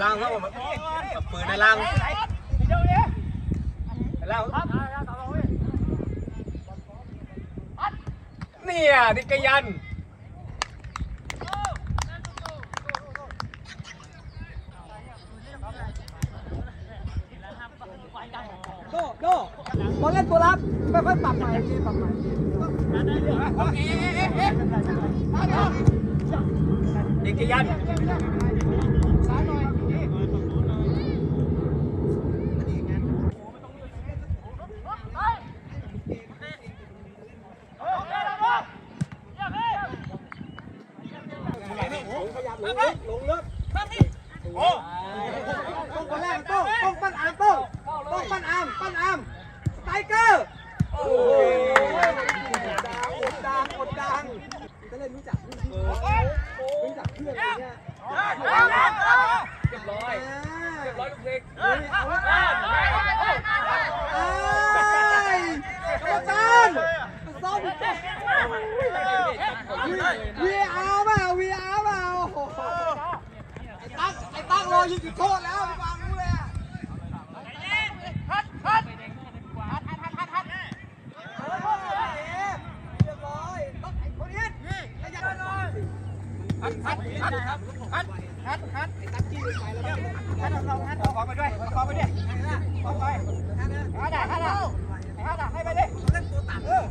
ล่างครับผมปืนในล่าง ล่างเนี่ยดิกยันโดโดบอลเล่นตัวรับค่อยๆปรับใหม่ปรับใหม่ดิกยันลงลึก ลงลึกโอ้ต้องคนแรกต้องต้องปั้นอามต้องต้องปั้นอามปั้นอามไตรเกอร์โอ้ยกดดังกดดังจะเล่นรู้จักรู้จักเพื่อนอะไรเงี้ยเรียบร้อยเรียบร้อยลูกเพลงเฮ้ยเอาไว้เอ้ยกรรมการซ้อมวีอาร์เปล่าวีอาร์เปล่าโอ้โหไอ้ ตั้งไอ้ตั้งรอยิงจุดโทษแล้วพี่ฟังรู้เลยอะเรียบร้อยต้องไอ้คนนี้ขยันหน่อยฮัดฮัดฮัดฮัดฮัดฮัดฮัดไอ้ตั้งจี้ไปแล้วฮัดเราฮัดออกไปด้วยออกไปด้วยออกไปฮัดอะฮัดฮัดให้ไปดิเล่นตัวต่ำเออ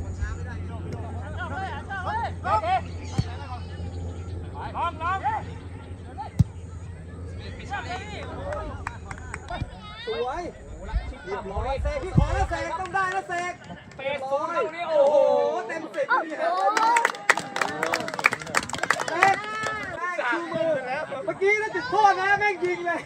โอเคลองลอง สวยเรียบร้อยเสกพี่ขอแล้วเสกต้องได้แล้วเสกเตะสูงตรงนี้โอ้โหเต็มสิบเลยครับเสกได้ชูมือเมื่อกี้แล้วจุดโทษนะแม่งยิงเลย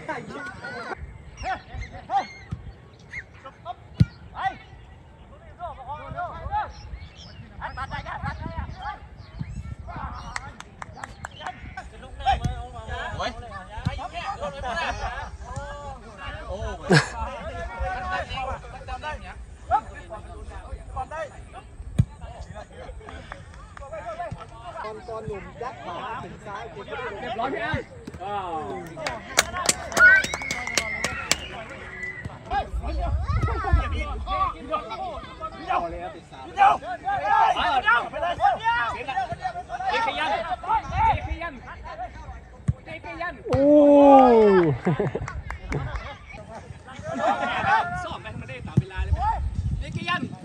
ยิงตอนตอนหนุ่มยั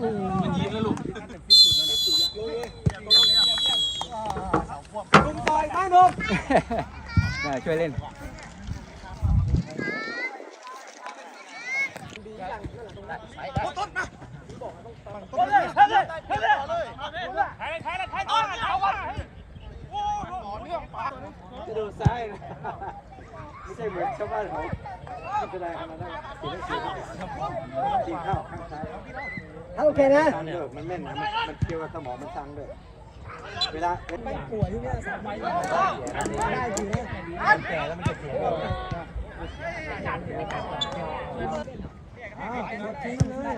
มันยิงแล้วลูกลุงต่อยบ้างหนุ่มน่าช่วยเล่นจะดูซ้ายนะไม่ใช่เหมือนชาวบ้านเขาไม่เป็นไรขนาดนั้นสีไม่สีสีข้าวข้างซ้าย ถ้าโอเคนะมันแม่นนะมันเกี่ยวกับสมองมันสั่งด้วยเวลาไม่ป่วยที่นี่สามใบได้จริงนะแก่แล้วมันจะเสียอ้าวหมดทิ้งเลย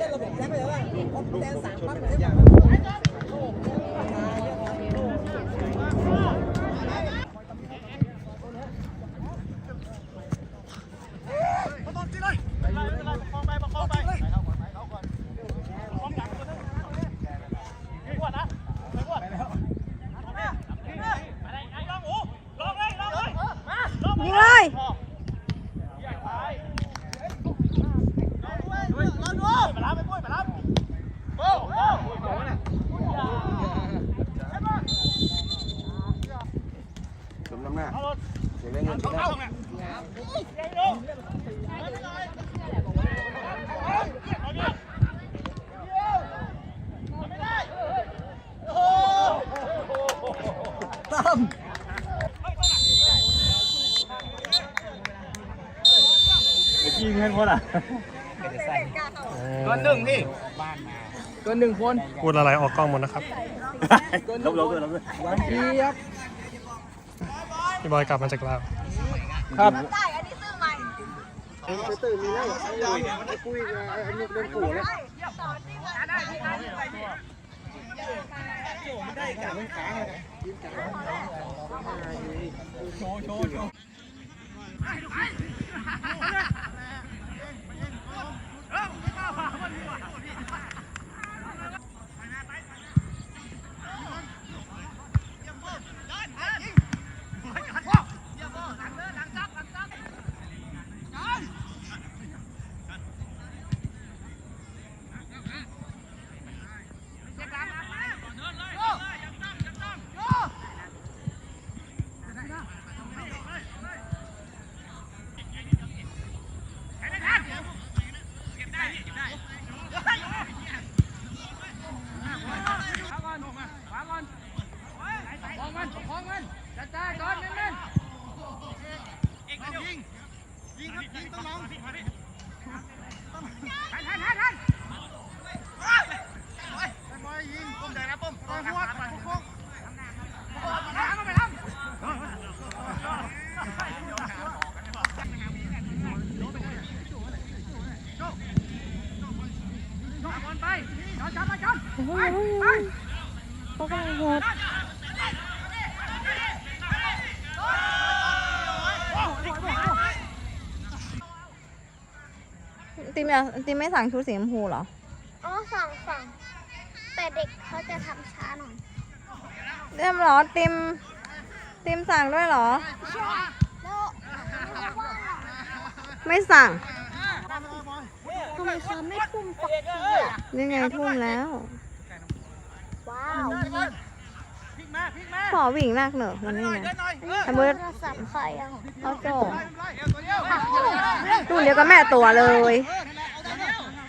ยิง ตั้มยิงเงินคนอะก็หนึ่งที่ก็หนึ่งคนพูดอะไรออกกล้องหมดนะครับลบๆด้ยลบๆด้วยวันดีครับพี่บอยกลับมาจากลาว ครับได้ อันนี้ซื้อใหม่เอ็งไปตื่นมีแล้วไอ้ปุ้ยไอ้ลูกเล่นกูแล้วสอนที่ว่าได้ที่ได้ ติมอยากติมไม่สั่งชุดสีชมพูเหรอ อ๋อสั่งสั่งแต่เด็กเขาจะทำช้าหน่อยเรียบร้อยติมติมสั่งด้วยเหรอแล้วไม่สั่งทำไมเขาไม่ทุ่มสักทีอะ นี่ไงทุ่มแล้ว ว้าวขอวิ่งนักเหนอะวันนี้นะไอ้โทเบิร์ดรศัพท์ใครอะเขาโจรุ่นเดียวกับแม่ตัวเลย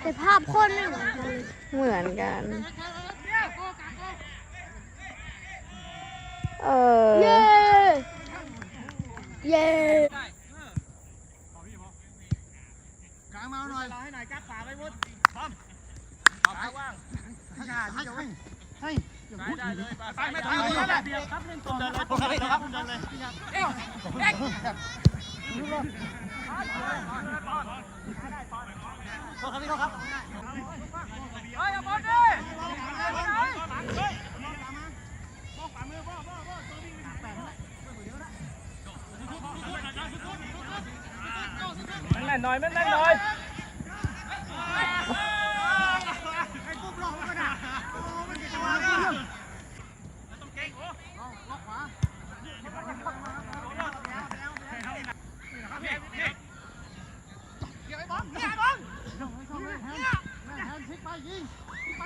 แต่ภาพโคนไม่เหมือนกันเลยเหมือนกัน เออเย้เย้แม่นหน่อยแม่นแม่นหน่อย เ